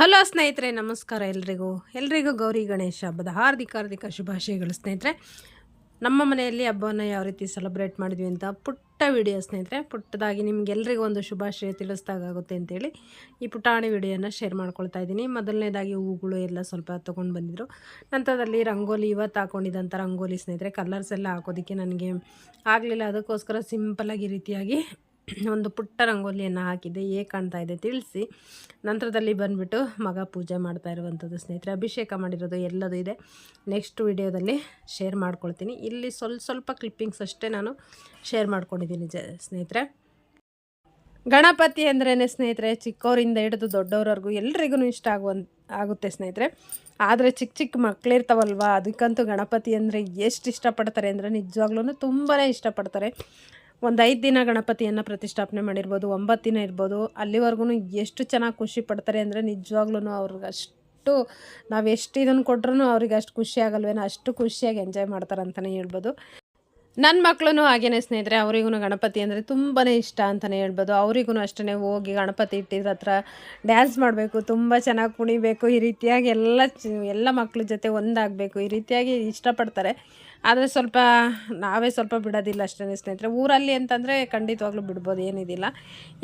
Hello ಸ್ನೇಹಿತರೆ, ನಮಸ್ಕಾರ ಎಲ್ರಿಗೂ. ಎಲ್ರಿಗೂ ಗೌರಿ ಗಣೇಶ ಹಬ್ಬದ ಹಾರ್ದಿಕ ಹಾರ್ದಿಕ ಶುಭಾಶಯಗಳು ಸ್ನೇಹಿತರೆ. ನಮ್ಮ ಮನೆಯಲ್ಲಿ ಹಬ್ಬವನ್ನು ಯಾವ ರೀತಿ ಸೆಲೆಬ್ರೇಟ್ ಮಾಡಿದ್ವಿ ಅಂತ ಪುಟ್ಟ ವಿಡಿಯೋ ಸ್ನೇಹಿತರೆ. ಪುಟ್ಟದಾಗಿ ನಿಮಗೆಲ್ಲರಿಗೂ ಒಂದು ಶುಭಾಶಯ ತಿಳಿಸ್ದಾಗುತ್ತೆ ಅಂತೇಳಿ ಈ ಪುಟಾಣಿ ವಿಡಿಯೋನ ಶೇರ್ ಮಾಡ್ಕೊಳ್ತಾ ಇದ್ದೀನಿ. ಮೊದಲನೇದಾಗಿ ಹೂಗಳು ಎಲ್ಲ ಸ್ವಲ್ಪ ತೊಗೊಂಡು ಬಂದಿದ್ರು. ನಂತರದಲ್ಲಿ ರಂಗೋಲಿ ಇವತ್ತು ಹಾಕೊಂಡಿದ್ದಂಥ ರಂಗೋಲಿ ಸ್ನೇಹಿತರೆ ಕಲರ್ಸ್ ಎಲ್ಲ ಹಾಕೋದಕ್ಕೆ ನನಗೆ ಆಗಲಿಲ್ಲ. ಅದಕ್ಕೋಸ್ಕರ ಸಿಂಪಲಾಗಿ ರೀತಿಯಾಗಿ ಒಂದು ಪುಟ್ಟ ರಂಗೋಲಿಯನ್ನು ಹಾಕಿದೆ, ಹೇಗೆ ಕಾಣ್ತಾ ಇದೆ ತಿಳಿಸಿ. ನಂತರದಲ್ಲಿ ಬಂದುಬಿಟ್ಟು ಮಗ ಪೂಜೆ ಮಾಡ್ತಾ ಇರುವಂಥದ್ದು ಸ್ನೇಹಿತರೆ, ಅಭಿಷೇಕ ಮಾಡಿರೋದು ಎಲ್ಲದು ಇದೆ. ನೆಕ್ಸ್ಟ್ ವಿಡಿಯೋದಲ್ಲಿ ಶೇರ್ ಮಾಡ್ಕೊಳ್ತೀನಿ. ಇಲ್ಲಿ ಸ್ವಲ್ಪ ಸ್ವಲ್ಪ ಕ್ಲಿಪ್ಪಿಂಗ್ಸ್ ಅಷ್ಟೇ ನಾನು ಶೇರ್ ಮಾಡ್ಕೊಂಡಿದ್ದೀನಿ ಜ, ಸ್ನೇಹಿತರೆ. ಗಣಪತಿ ಅಂದ್ರೇ ಸ್ನೇಹಿತರೆ ಚಿಕ್ಕವರಿಂದ ಹಿಡಿದು ದೊಡ್ಡವರವರೆಗೂ ಎಲ್ರಿಗೂ ಇಷ್ಟ ಆಗುವಂತ ಆಗುತ್ತೆ ಸ್ನೇಹಿತರೆ. ಆದರೆ ಚಿಕ್ಕ ಚಿಕ್ಕ ಮಕ್ಕಳಿರ್ತಾವಲ್ವ ಅದಕ್ಕಂತೂ ಗಣಪತಿ ಅಂದರೆ ಎಷ್ಟು ಇಷ್ಟಪಡ್ತಾರೆ ಅಂದರೆ ನಿಜವಾಗ್ಲೂ ತುಂಬಾ ಇಷ್ಟಪಡ್ತಾರೆ. ಒಂದು ಐದು ದಿನ ಗಣಪತಿಯನ್ನು ಪ್ರತಿಷ್ಠಾಪನೆ ಮಾಡಿರ್ಬೋದು, ಒಂಬತ್ತು ದಿನ ಇರ್ಬೋದು ಅಲ್ಲಿವರೆಗೂ ಎಷ್ಟು ಚೆನ್ನಾಗಿ ಖುಷಿ ಪಡ್ತಾರೆ ಅಂದರೆ ನಿಜವಾಗ್ಲೂ ಅವ್ರಿಗೆ ಅಷ್ಟು ನಾವು ಎಷ್ಟು ಇದನ್ನು ಕೊಟ್ರೂ ಅವ್ರಿಗೆ ಅಷ್ಟು ಖುಷಿ ಆಗಲ್ವೇನೋ ಅಷ್ಟು ಖುಷಿಯಾಗಿ ಎಂಜಾಯ್ ಮಾಡ್ತಾರೆ ಅಂತಲೇ ಹೇಳ್ಬೋದು. ನನ್ನ ಮಕ್ಕಳು ಹಾಗೇನೆ ಸ್ನೇಹಿತರೆ ಅವರಿಗೂ ಗಣಪತಿ ಅಂದರೆ ತುಂಬಾ ಇಷ್ಟ ಅಂತಲೇ ಹೇಳ್ಬೋದು. ಅವರಿಗೂ ಅಷ್ಟೇ ಹೋಗಿ ಗಣಪತಿ ಇಟ್ಟಿದ್ರ ಹತ್ರ ಡ್ಯಾನ್ಸ್ ಮಾಡಬೇಕು, ತುಂಬ ಚೆನ್ನಾಗಿ ಕುಣಿಬೇಕು, ಈ ರೀತಿಯಾಗಿ ಎಲ್ಲ ಎಲ್ಲ ಮಕ್ಕಳ ಜೊತೆ ಒಂದಾಗಬೇಕು, ಈ ರೀತಿಯಾಗಿ ಇಷ್ಟಪಡ್ತಾರೆ. ಆದರೆ ಸ್ವಲ್ಪ ನಾವೇ ಸ್ವಲ್ಪ ಬಿಡೋದಿಲ್ಲ ಅಷ್ಟೇ ಸ್ನೇಹಿತರೆ. ಊರಲ್ಲಿ ಅಂತಂದರೆ ಖಂಡಿತವಾಗ್ಲೂ ಬಿಡ್ಬೋದು ಏನಿದಿಲ್ಲ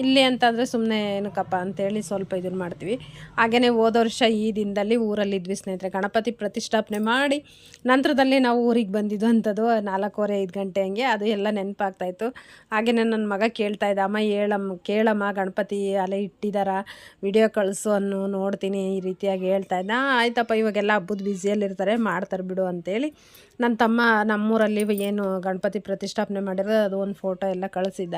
ಇಲ್ಲಿ ಅಂತಂದರೆ ಸುಮ್ಮನೆ ಏನಕ್ಕಪ್ಪ ಅಂತೇಳಿ ಸ್ವಲ್ಪ ಇದನ್ನು ಮಾಡ್ತೀವಿ. ಹಾಗೆಯೇ ಹೋದ ವರ್ಷ ಈ ದಿನದಲ್ಲಿ ಊರಲ್ಲಿದ್ವಿ ಸ್ನೇಹಿತರೆ. ಗಣಪತಿ ಪ್ರತಿಷ್ಠಾಪನೆ ಮಾಡಿ ನಂತರದಲ್ಲಿ ನಾವು ಊರಿಗೆ ಬಂದಿದ್ದು ಅಂಥದ್ದು ನಾಲ್ಕೂವರೆ ಐದು ಹಂಗೆ ಅದು ಎಲ್ಲ ನೆನಪಾಗ್ತಾಯಿತ್ತು. ಹಾಗೆಯೇ ನನ್ನ ಮಗ ಕೇಳ್ತಾ ಇದ್ದ, ಅಮ್ಮ, ಹೇಳಮ್ಮ, ಕೇಳಮ್ಮ, ಗಣಪತಿ ಅಲೆ ಇಟ್ಟಿದಾರ, ವಿಡಿಯೋ ಕಳಿಸು ಅನ್ನು ನೋಡ್ತೀನಿ, ಈ ರೀತಿಯಾಗಿ ಹೇಳ್ತಾ ಇದ್ದ. ಆಯ್ತಪ್ಪ, ಇವಾಗೆಲ್ಲ ಹಬ್ಬದ ಬ್ಯುಸಿಯಲ್ಲಿರ್ತಾರೆ ಮಾಡ್ತಾರೆ ಬಿಡು, ಅಂತೇಳಿ ನನ್ನ ತಮ್ಮ ನಮ್ಮೂರಲ್ಲಿ ಏನು ಗಣಪತಿ ಪ್ರತಿಷ್ಠಾಪನೆ ಮಾಡಿರೋ ಅದು ಒಂದು ಫೋಟೋ ಎಲ್ಲ ಕಳಿಸಿದ್ದ.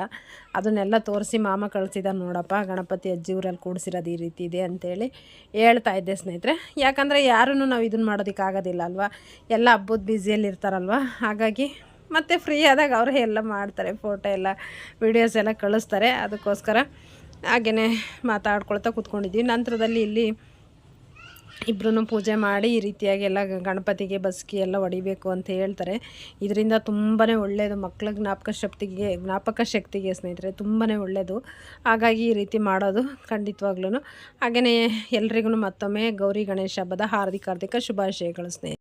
ಅದನ್ನೆಲ್ಲ ತೋರಿಸಿ ಮಾಮ ಕಳಿಸಿದ, ನೋಡಪ್ಪ, ಗಣಪತಿ ಅಜ್ಜಿ ಊರಲ್ಲಿ ಕೂಡಿಸಿರೋದು ಈ ರೀತಿ ಇದೆ, ಅಂತೇಳಿ ಹೇಳ್ತಾ ಇದ್ದೆ ಸ್ನೇಹಿತರೆ. ಯಾಕಂದರೆ ಯಾರೂ ನಾವು ಇದನ್ನು ಮಾಡೋದಕ್ಕಾಗೋದಿಲ್ಲ ಅಲ್ವಾ? ಎಲ್ಲ ಹಬ್ಬದ ಬ್ಯುಸಿಯಲ್ಲಿ ಇರ್ತಾರಲ್ವ? ಹಾಗಾಗಿ ಮತ್ತು ಫ್ರೀ ಆದಾಗ ಅವರೇ ಎಲ್ಲ ಮಾಡ್ತಾರೆ ಫೋಟೋ ಎಲ್ಲ ವೀಡಿಯೋಸ್ ಎಲ್ಲ ಕಳಿಸ್ತಾರೆ. ಅದಕ್ಕೋಸ್ಕರ ಹಾಗೆಯೇ ಮಾತಾಡ್ಕೊಳ್ತಾ ಕೂತ್ಕೊಂಡಿದ್ವಿ. ನಂತರದಲ್ಲಿ ಇಲ್ಲಿ ಇಬ್ಬರೂ ಪೂಜೆ ಮಾಡಿ ಈ ರೀತಿಯಾಗಿ ಎಲ್ಲ ಗಣಪತಿಗೆ ಬಸ್ಕಿ ಎಲ್ಲ ಹೊಡಿಬೇಕು ಅಂತ ಹೇಳ್ತಾರೆ. ಇದರಿಂದ ತುಂಬಾ ಒಳ್ಳೆಯದು ಮಕ್ಕಳ ಜ್ಞಾಪಕ ಶಕ್ತಿಗೆ ಜ್ಞಾಪಕ ಶಕ್ತಿಗೆ ಸ್ನೇಹಿತರೆ ತುಂಬಾ ಒಳ್ಳೆಯದು ಹಾಗಾಗಿ ಈ ರೀತಿ ಮಾಡೋದು ಖಂಡಿತವಾಗ್ಲೂ ಹಾಗೆಯೇ ಎಲ್ರಿಗೂ ಮತ್ತೊಮ್ಮೆ ಗೌರಿ ಗಣೇಶ ಹಬ್ಬದ ಹಾರ್ದಿಕ ಹಾರ್ದಿಕ ಶುಭಾಶಯಗಳು ಸ್ನೇಹಿತರೆ.